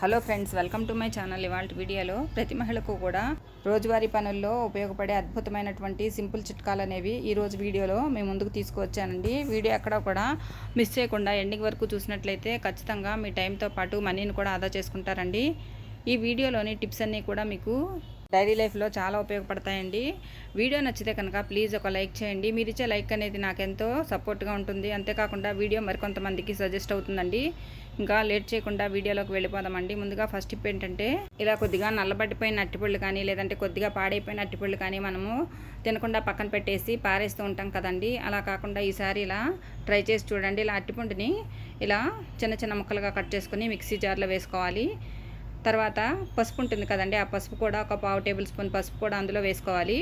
Hello friends welcome to my channel ఇవాళ వీడియోలో ప్రతి మహిళకు కూడా రోజువారీ పనుల్లో ఉపయోగపడే అద్భుతమైనటువంటి సింపుల్ చిట్కాలు అనేవి ఈ రోజు వీడియోలో మేము ముందుకు తీసుకువచ్చానండి. వీడియో ఎక్కడ కూడా మిస్ చేయకుండా ఎండింగ్ వరకు చూసినట్లయితే ఖచ్చితంగా మీ టైంతో పాటు మనీని కూడా ఆదా చేసుకుంటారండి. ఈ వీడియోలోని టిప్స్ అన్నీ కూడా మీకు డైలీ లైఫ్లో చాలా ఉపయోగపడతాయండి. వీడియో నచ్చితే కనుక ప్లీజ్ ఒక లైక్ చేయండి. మీరు ఇచ్చే లైక్ అనేది నాకెంతో సపోర్ట్గా ఉంటుంది. అంతేకాకుండా వీడియో మరికొంతమందికి సజెస్ట్ అవుతుందండి. ఇంకా లేట్ చేయకుండా వీడియోలోకి వెళ్ళిపోదామండి. ముందుగా ఫస్ట్ టిప్ ఏంటంటే ఇలా కొద్దిగా నల్లబడిపోయిన అట్టిపళ్ళు కానీ లేదంటే కొద్దిగా పాడైపోయిన అట్టిపళ్ళు కానీ మనము తినకుండా పక్కన పెట్టేసి పారేస్తూ ఉంటాం కదండి. అలా కాకుండా ఈసారి ఇలా ట్రై చేసి చూడండి. ఇలా అట్టిపండుని ఇలా చిన్న చిన్న ముక్కలుగా కట్ చేసుకుని మిక్సీ జార్లో వేసుకోవాలి. తర్వాత పసుపు ఉంటుంది కదండి ఆ పసుపు కూడా ఒక పావు టేబుల్ స్పూన్ పసుపు కూడా అందులో వేసుకోవాలి.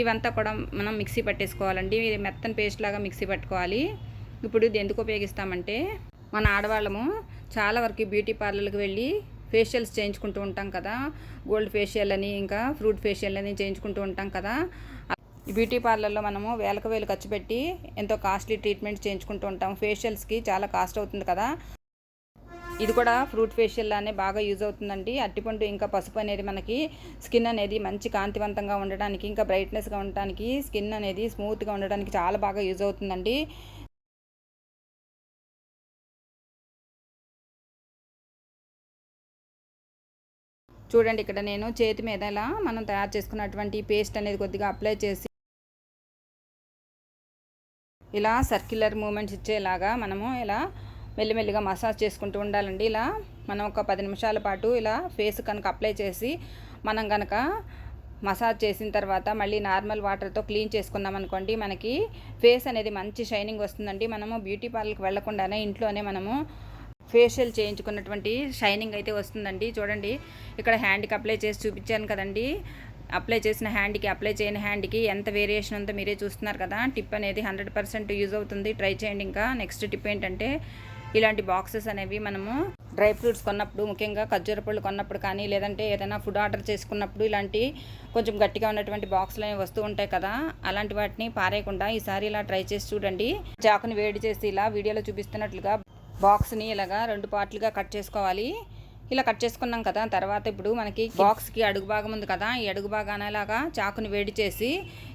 ఇవంతా కూడా మనం మిక్సీ పట్టేసుకోవాలండి. ఇది మెత్తని పేస్ట్ లాగా మిక్సీ పట్టుకోవాలి. ఇప్పుడు ఇది ఎందుకు ఉపయోగిస్తామంటే మన ఆడవాళ్ళము చాలా వరకు బ్యూటీ పార్లర్కి వెళ్ళి ఫేషియల్స్ చేయించుకుంటూ ఉంటాం కదా. గోల్డ్ ఫేషియల్ అని ఇంకా ఫ్రూట్ ఫేషియల్ అని చేయించుకుంటూ ఉంటాం కదా. బ్యూటీ పార్లర్లో మనము వేలకు వేలు ఖర్చు పెట్టి ఎంతో కాస్ట్లీ ట్రీట్మెంట్ చేయించుకుంటూ ఉంటాం. ఫేషియల్స్కి చాలా కాస్ట్ అవుతుంది కదా. ఇది కూడా ఫ్రూట్ ఫేషియల్ లానే బాగా యూజ్ అవుతుందండి. అట్టిపండు ఇంకా పసుపు అనేది మనకి స్కిన్ అనేది మంచి కాంతివంతంగా ఉండడానికి ఇంకా బ్రైట్నెస్గా ఉండడానికి స్కిన్ అనేది స్మూత్గా ఉండడానికి చాలా బాగా యూజ్ అవుతుందండి. చూడండి ఇక్కడ నేను చేతి మీద ఇలా మనం తయారు చేసుకున్నటువంటి పేస్ట్ అనేది కొద్దిగా అప్లై చేసి ఇలా సర్క్యులర్ మూమెంట్స్ ఇచ్చేలాగా మనము ఇలా మెల్లిమెల్లిగా మసాజ్ చేసుకుంటూ ఉండాలండి. ఇలా మనం ఒక పది నిమిషాల పాటు ఇలా ఫేస్ కనుక అప్లై చేసి మనం కనుక మసాజ్ చేసిన తర్వాత మళ్ళీ నార్మల్ వాటర్తో క్లీన్ చేసుకున్నాం అనుకోండి మనకి ఫేస్ అనేది మంచి షైనింగ్ వస్తుందండి. మనము బ్యూటీ పార్లర్కి వెళ్ళకుండానే ఇంట్లోనే మనము ఫేషియల్ చేయించుకున్నటువంటి షైనింగ్ అయితే వస్తుందండి. చూడండి ఇక్కడ హ్యాండ్కి అప్లై చేసి చూపించాను కదండి. అప్లై చేసిన హ్యాండ్కి అప్లై చేయని హ్యాండ్కి ఎంత వేరియేషన్ ఉందో మీరే చూస్తున్నారు కదా. టిప్ అనేది హండ్రెడ్ పర్సెంట్ యూజ్ అవుతుంది. ట్రై చేయండి ఇంకా. నెక్స్ట్ టిప్ ఏంటంటే ఇలాంటి బాక్సెస్ అనేవి మనము డ్రై ఫ్రూట్స్ కొన్నప్పుడు ముఖ్యంగా ఖర్జూర పళ్ళు కొన్నప్పుడు కానీ లేదంటే ఏదైనా ఫుడ్ ఆర్డర్ చేసుకున్నప్పుడు ఇలాంటి కొంచెం గట్టిగా ఉన్నటువంటి బాక్సులు అనేవి వస్తూ ఉంటాయి కదా అలాంటి వాటిని పారేయకుండా ఈసారి ఇలా ట్రై చేసి చూడండి. చాకుని వేడి చేసి ఇలా వీడియోలో చూపిస్తున్నట్లుగా బాక్స్ని ఇలాగా రెండు పార్ట్లుగా కట్ చేసుకోవాలి. ఇలా కట్ చేసుకున్నాం కదా తర్వాత ఇప్పుడు మనకి బాక్స్కి అడుగు భాగం ఉంది కదా ఈ అడుగు భాగాన ఇలాగా చాకుని వేడి చేసి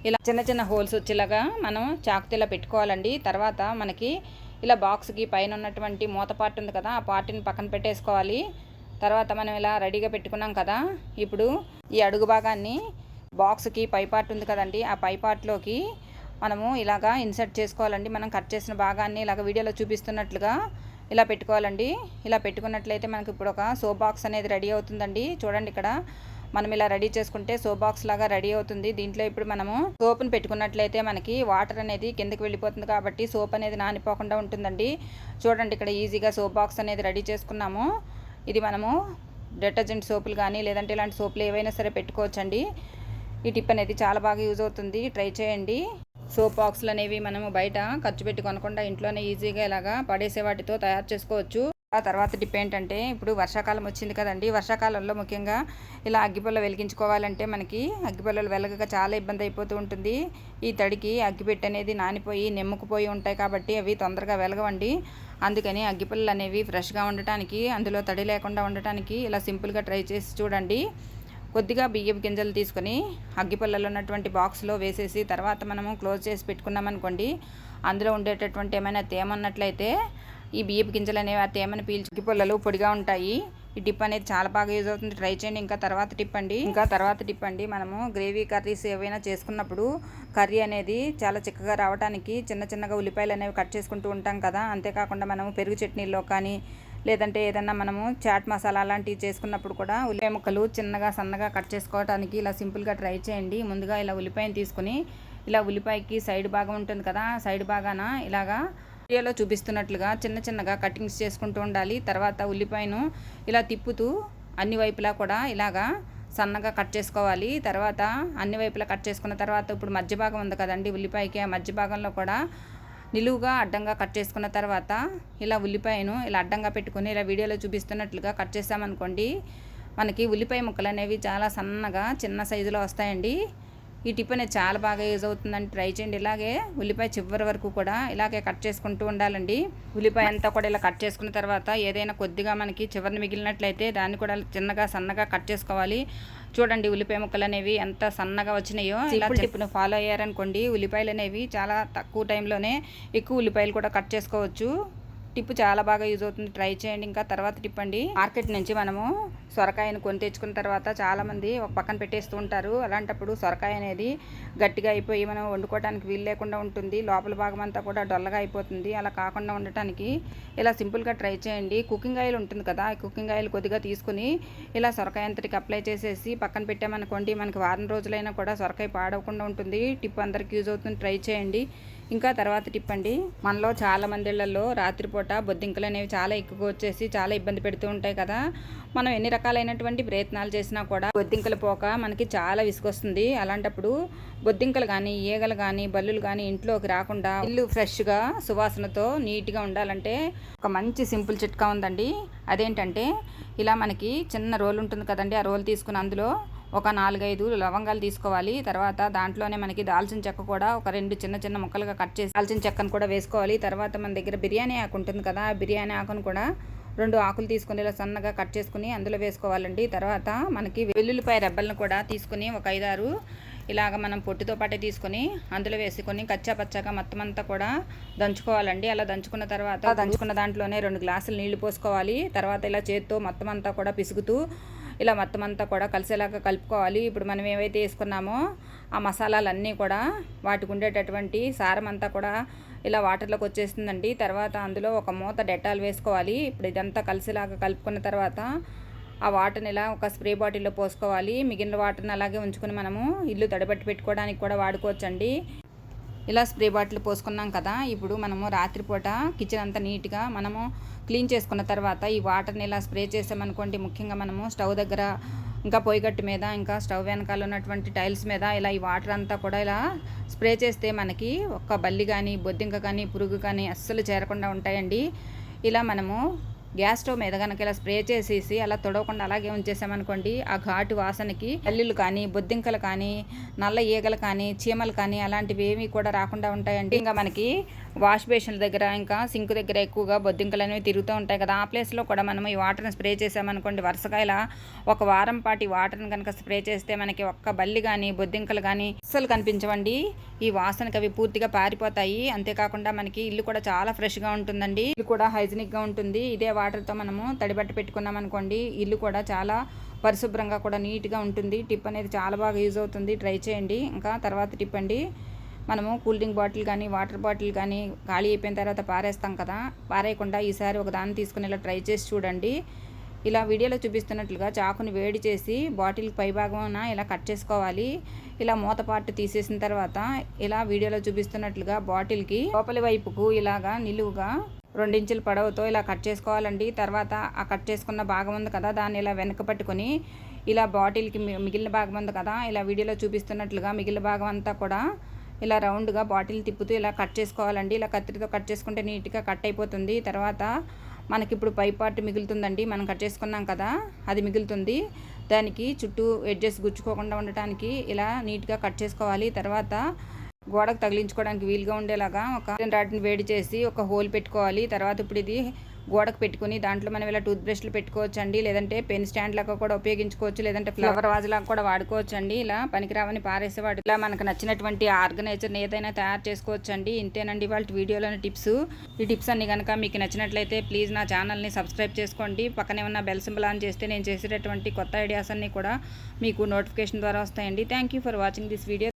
ఇలా చిన్న చిన్న హోల్స్ వచ్చేలాగా మనం చాకుతో ఇలా పెట్టుకోవాలండి. తర్వాత మనకి ఇలా బాక్స్కి పైన ఉన్నటువంటి మూత పార్ట్ ఉంది కదా ఆ పార్ట్ని పక్కన పెట్టేసుకోవాలి. తర్వాత మనం ఇలా రెడీగా పెట్టుకున్నాం కదా ఇప్పుడు ఈ అడుగు భాగాన్ని బాక్స్కి పై పార్ట్ ఉంది కదండి ఆ పై పార్ట్లోకి మనము ఇలాగా ఇన్సర్ట్ చేసుకోవాలండి. మనం కట్ చేసిన భాగాన్ని ఇలాగ వీడియోలో చూపిస్తున్నట్లుగా ఇలా పెట్టుకోవాలండి. ఇలా పెట్టుకున్నట్లయితే మనకి ఇప్పుడు ఒక సో బాక్స్ అనేది రెడీ అవుతుందండి. చూడండి ఇక్కడ మనం ఇలా రెడీ చేసుకుంటే సో బాక్స్ లాగా రెడీ అవుతుంది. దీంట్లో ఇప్పుడు మనము సోప్ను పెట్టుకున్నట్లయితే మనకి వాటర్ అనేది కిందకి వెళ్ళిపోతుంది కాబట్టి సోప్ అనేది నానిపోకుండా ఉంటుందండి. చూడండి ఇక్కడ ఈజీగా సోప్ బాక్స్ అనేది రెడీ చేసుకున్నాము. ఇది మనము డిటర్జెంట్ సోపులు కానీ లేదంటే ఇలాంటి సోపులు ఏవైనా సరే పెట్టుకోవచ్చండి. ఈ టిప్ అనేది చాలా బాగా యూజ్ అవుతుంది. ట్రై చేయండి. సోప్ బాక్సులు అనేవి మనము బయట ఖర్చు పెట్టి కొనకుండా ఇంట్లోనే ఈజీగా ఇలాగా పడేసే వాటితో తయారు చేసుకోవచ్చు. ఆ తర్వాత టిప్ ఏంటంటే ఇప్పుడు వర్షాకాలం వచ్చింది కదండి. వర్షాకాలంలో ముఖ్యంగా ఇలా అగ్గిపుల్ల వెలిగించుకోవాలంటే మనకి అగ్గిపల్లలు వెలగక చాలా ఇబ్బంది అయిపోతూ ఉంటుంది. ఈ తడికి అగ్గిపెట్టు అనేది నానిపోయి నెమ్ముకుపోయి ఉంటాయి కాబట్టి అవి తొందరగా వెలగవండి. అందుకని అగ్గిపుల్లలు అనేవి ఫ్రెష్గా ఉండటానికి అందులో తడి లేకుండా ఉండటానికి ఇలా సింపుల్గా ట్రై చేసి చూడండి. కొద్దిగా బియ్యం గింజలు తీసుకొని అగ్గిపల్లలో ఉన్నటువంటి బాక్స్లో వేసేసి తర్వాత మనము క్లోజ్ చేసి పెట్టుకున్నామనుకోండి అందులో ఉండేటటువంటి ఏమైనా తేమ ఉన్నట్లయితే ఈ బియ్యపు గింజలు అనేవి ఆ తేమని పీల్చి పొల్లలు పొడిగా ఉంటాయి. ఈ టిప్ అనేది చాలా బాగా యూజ్ అవుతుంది. ట్రై చేయండి. ఇంకా తర్వాత టిప్ అండి. ఇంకా తర్వాత టిప్ అండి. మనము గ్రేవీ కర్రీస్ ఏవైనా చేసుకున్నప్పుడు కర్రీ అనేది చాలా చిక్కగా రావడానికి చిన్న చిన్నగా ఉల్లిపాయలు అనేవి కట్ చేసుకుంటూ ఉంటాం కదా. అంతేకాకుండా మనము పెరుగు చట్నీలో కానీ లేదంటే ఏదన్నా మనము చాట్ మసాలా అలాంటివి చేసుకున్నప్పుడు కూడా ఉల్లిపాయ ముక్కలు చిన్నగా సన్నగా కట్ చేసుకోవడానికి ఇలా సింపుల్గా ట్రై చేయండి. ముందుగా ఇలా ఉల్లిపాయను తీసుకుని ఇలా ఉల్లిపాయకి సైడ్ భాగం ఉంటుంది కదా. సైడ్ భాగాన ఇలాగా వీడియోలో చూపిస్తున్నట్లుగా చిన్న చిన్నగా కటింగ్స్ చేసుకుంటూ ఉండాలి. తర్వాత ఉల్లిపాయను ఇలా తిప్పుతూ అన్ని వైపులా కూడా ఇలాగా సన్నగా కట్ చేసుకోవాలి. తర్వాత అన్ని వైపులా కట్ చేసుకున్న తర్వాత ఇప్పుడు మధ్య భాగం ఉంది కదండి ఉల్లిపాయకి. ఆ మధ్య భాగంలో కూడా నిలువుగా అడ్డంగా కట్ చేసుకున్న తర్వాత ఇలా ఉల్లిపాయను ఇలా అడ్డంగా పెట్టుకుని ఇలా వీడియోలో చూపిస్తున్నట్లుగా కట్ చేసామనుకోండి మనకి ఉల్లిపాయ ముక్కలు అనేవి చాలా సన్నగా చిన్న సైజులో వస్తాయండి. ఈ టిప్ అనేది చాలా బాగా యూజ్ అవుతుందండి ట్రై చేయండి. ఇలాగే ఉల్లిపాయ చివరి వరకు కూడా ఇలాగే కట్ చేసుకుంటూ ఉండాలండి. ఉల్లిపాయ అంతా కూడా ఇలా కట్ చేసుకున్న తర్వాత ఏదైనా కొద్దిగా మనకి చివరిని మిగిలినట్లయితే దాన్ని కూడా చిన్నగా సన్నగా కట్ చేసుకోవాలి. చూడండి ఉల్లిపాయ ముక్కలు అనేవి ఎంత సన్నగా వచ్చినాయో ఇలా టిప్ను ఫాలో అయ్యారనుకోండి ఉల్లిపాయలు అనేవి చాలా తక్కువ టైంలోనే ఎక్కువ ఉల్లిపాయలు కూడా కట్ చేసుకోవచ్చు. టిప్ చాలా బాగా యూజ్ అవుతుంది. ట్రై చేయండి ఇంకా తర్వాత టిప్ అండి. మార్కెట్ నుంచి మనము సొరకాయను కొని తెచ్చుకున్న తర్వాత చాలామంది ఒక పక్కన పెట్టేస్తూ ఉంటారు. అలాంటప్పుడు సొరకాయ అనేది గట్టిగా అయిపోయి మనం వండుకోవడానికి వీలు లేకుండా ఉంటుంది. లోపల భాగం అంతా కూడా డొల్లగా అయిపోతుంది. అలా కాకుండా ఉండటానికి ఇలా సింపుల్గా ట్రై చేయండి. కుకింగ్ ఆయిల్ ఉంటుంది కదా కుకింగ్ ఆయిల్ కొద్దిగా తీసుకుని ఇలా సొరకాయ అంతటికి అప్లై చేసేసి పక్కన పెట్టామనుకోండి మనకి వారం రోజులైనా కూడా సొరకాయ పాడవకుండా ఉంటుంది. టిప్ అందరికి యూజ్ అవుతుంది. ట్రై చేయండి. ఇంకా తర్వాత టిప్ అండి. మనలో చాలా మంది ఇళ్ళలో రాత్రిపూట బొద్దింకలు అనేవి చాలా ఎక్కువ వచ్చేసి చాలా ఇబ్బంది పెడుతూ ఉంటాయి కదా. మనం ఎన్ని రకాలైనటువంటి ప్రయత్నాలు చేసినా కూడా బొద్దింకలు పోక మనకి చాలా విసుగొస్తుంది. అలాంటప్పుడు బొద్దింకలు కానీ ఈగలు కానీ బల్లులు కానీ ఇంట్లోకి రాకుండా ఇల్లు ఫ్రెష్గా సువాసనతో నీట్గా ఉండాలంటే ఒక మంచి సింపుల్ చిట్కా ఉందండి. అదేంటంటే ఇలా మనకి చిన్న రోల్ ఉంటుంది కదండి. ఆ రోల్ తీసుకుని అందులో ఒక నాలుగైదు లవంగాలు తీసుకోవాలి. తర్వాత దాంట్లోనే మనకి దాల్చిన చెక్క కూడా ఒక రెండు చిన్న చిన్న ముక్కలుగా కట్ చేసి దాల్చిన చెక్కను కూడా వేసుకోవాలి. తర్వాత మన దగ్గర బిర్యానీ ఆకు ఉంటుంది కదా ఆ బిర్యానీ ఆకును కూడా రెండు ఆకులు తీసుకుని ఇలా సన్నగా కట్ చేసుకుని అందులో వేసుకోవాలండి. తర్వాత మనకి వెల్లుల్లిపాయ రెబ్బలను కూడా తీసుకుని ఒక ఐదారు ఇలాగ మనం పొట్టుతో పాటే తీసుకొని అందులో వేసుకొని కచ్చా పచ్చాగా మొత్తం అంతా కూడా దంచుకోవాలండి. అలా దంచుకున్న తర్వాత దంచుకున్న దాంట్లోనే రెండు గ్లాసులు నీళ్ళు పోసుకోవాలి. తర్వాత ఇలా చేత్తో మొత్తం అంతా కూడా పిసుగుతూ ఇలా మొత్తం అంతా కూడా కలిసేలాగా కలుపుకోవాలి. ఇప్పుడు మనం ఏవైతే వేసుకున్నామో ఆ మసాలాలన్నీ కూడా వాటికి ఉండేటటువంటి సారం అంతా కూడా ఇలా వాటర్లోకి వచ్చేస్తుందండి. తర్వాత అందులో ఒక మూత డెటాల్ వేసుకోవాలి. ఇప్పుడు ఇదంతా కలిసేలాగా కలుపుకున్న తర్వాత ఆ వాటర్ని ఇలా ఒక స్ప్రే బాటిల్లో పోసుకోవాలి. మిగిలిన వాటర్ని అలాగే ఉంచుకొని మనము ఇల్లు తడబెట్టి పెట్టుకోవడానికి కూడా వాడుకోవచ్చండి. ఇలా స్ప్రే బాటిల్ పోసుకున్నాం కదా ఇప్పుడు మనము రాత్రిపూట కిచెన్ అంతా నీట్గా మనము క్లీన్ చేసుకున్న తర్వాత ఈ వాటర్ని ఇలా స్ప్రే చేసామనుకోండి ముఖ్యంగా మనము స్టవ్ దగ్గర ఇంకా పొయ్యిగట్టు మీద ఇంకా స్టవ్ వెనకాల ఉన్నటువంటి టైల్స్ మీద ఇలా ఈ వాటర్ అంతా కూడా ఇలా స్ప్రే చేస్తే మనకి ఒక్క బల్లి కానీ బొద్దింక కానీ పురుగు కానీ అస్సలు చేరకుండా ఉంటాయండి. ఇలా మనము గ్యాస్ స్టవ్ మీద కనుక ఇలా స్ప్రే చేసేసి అలా తొడవకుండా అలాగే ఉంచేసామనుకోండి ఆ ఘాటు వాసనకి అల్లులు కానీ బొద్దింకలు కానీ నల్ల ఈగలు కానీ చీమలు కానీ అలాంటివి ఏమీ కూడా రాకుండా ఉంటాయండి. ఇంకా మనకి వాష్ బేషన్ల దగ్గర ఇంకా సింక్ దగ్గర ఎక్కువగా బొద్దింకలు అనేవి తిరుగుతూ ఉంటాయి కదా. ఆ ప్లేస్లో కూడా మనం ఈ వాటర్ని స్ప్రే చేసామనుకోండి వరుసగా ఇలా ఒక వారం పాటి వాటర్ని కనుక స్ప్రే చేస్తే మనకి ఒక్క బల్లి కానీ బొద్దింకలు కానీ అస్సలు కనిపించవండి. ఈ వాసనకి అవి పూర్తిగా పారిపోతాయి. అంతేకాకుండా మనకి ఇల్లు కూడా చాలా ఫ్రెష్గా ఉంటుందండి. ఇల్లు కూడా హైజీనిక్గా ఉంటుంది. ఇదే వాటర్తో మనము తడిబట్టి పెట్టుకున్నాం అనుకోండి ఇల్లు కూడా చాలా పరిశుభ్రంగా కూడా నీట్గా ఉంటుంది. టిప్ అనేది చాలా బాగా యూజ్ అవుతుంది. ట్రై చేయండి. ఇంకా తర్వాత టిప్ అండి. మనము కూల్ డ్రింక్ బాటిల్ కానీ వాటర్ బాటిల్ కానీ ఖాళీ అయిపోయిన తర్వాత పారేస్తాం కదా. పారేయకుండా ఈసారి ఒక దాన్ని తీసుకుని ఇలా ట్రై చేసి చూడండి. ఇలా వీడియోలో చూపిస్తున్నట్లుగా చాకుని వేడి చేసి బాటిల్ పైభాగమున ఇలా కట్ చేసుకోవాలి. ఇలా మూత పార్ట్ తీసేసిన తర్వాత ఇలా వీడియోలో చూపిస్తున్నట్లుగా బాటిల్కి లోపలి వైపుకు ఇలాగా నిలువుగా రెండించుల పొడవుతో ఇలా కట్ చేసుకోవాలండి. తర్వాత ఆ కట్ చేసుకున్న భాగం ఉంది కదా దాన్ని ఇలా వెనక పట్టుకొని ఇలా బాటిల్కి మిగిలిన భాగం ఉంది కదా ఇలా వీడియోలో చూపిస్తున్నట్లుగా మిగిలిన భాగం అంతా కూడా ఇలా రౌండ్గా బాటిల్ తిప్పుతూ ఇలా కట్ చేసుకోవాలండి. ఇలా కత్తిరితో కట్ చేసుకుంటే నీట్గా కట్ అయిపోతుంది. తర్వాత మనకి ఇప్పుడు పై పార్ట్ మిగులుతుందండి. మనం కట్ చేసుకున్నాం కదా అది మిగులుతుంది. దానికి చుట్టూ ఎడ్జెస్ గుచ్చుకోకుండా ఉండటానికి ఇలా నీట్గా కట్ చేసుకోవాలి. తర్వాత గోడకు తగిలించుకోవడానికి వీలుగా ఉండేలాగా ఒక రాడ్ని వేడి చేసి ఒక హోల్ పెట్టుకోవాలి. తర్వాత ఇప్పుడు ఇది గోడకు పెట్టుకుని దాంట్లో మనం ఇలా టూత్ బ్రష్లు పెట్టుకోవచ్చు అండి లేదంటే పెన్ స్టాండ్ లాగా కూడా ఉపయోగించుకోవచ్చు. లేదంటే ఫ్లవర్ వాజ్ లాగా కూడా వాడుకోవచ్చు అండి ఇలా పనికిరావని పారేసేవాడు ఇలా మనకు నచ్చినటువంటి ఆర్గనైజర్ని ఏదైనా తయారు చేసుకోవచ్చు అండి ఇంతేనండి వాళ్ళ వీడియోలోని టిప్స్. ఈ టిప్స్ అన్ని కనుక మీకు నచ్చినట్లయితే ప్లీజ్ నా ఛానల్ని సబ్స్క్రైబ్ చేసుకోండి. పక్కనే ఉన్న బెల్ సింబల్ ఆన్ చేస్తే నేను చేసేటటువంటి కొత్త ఐడియాస్ అన్ని కూడా మీకు నోటిఫికేషన్ ద్వారా వస్తాయండి. Thank you for watching this video.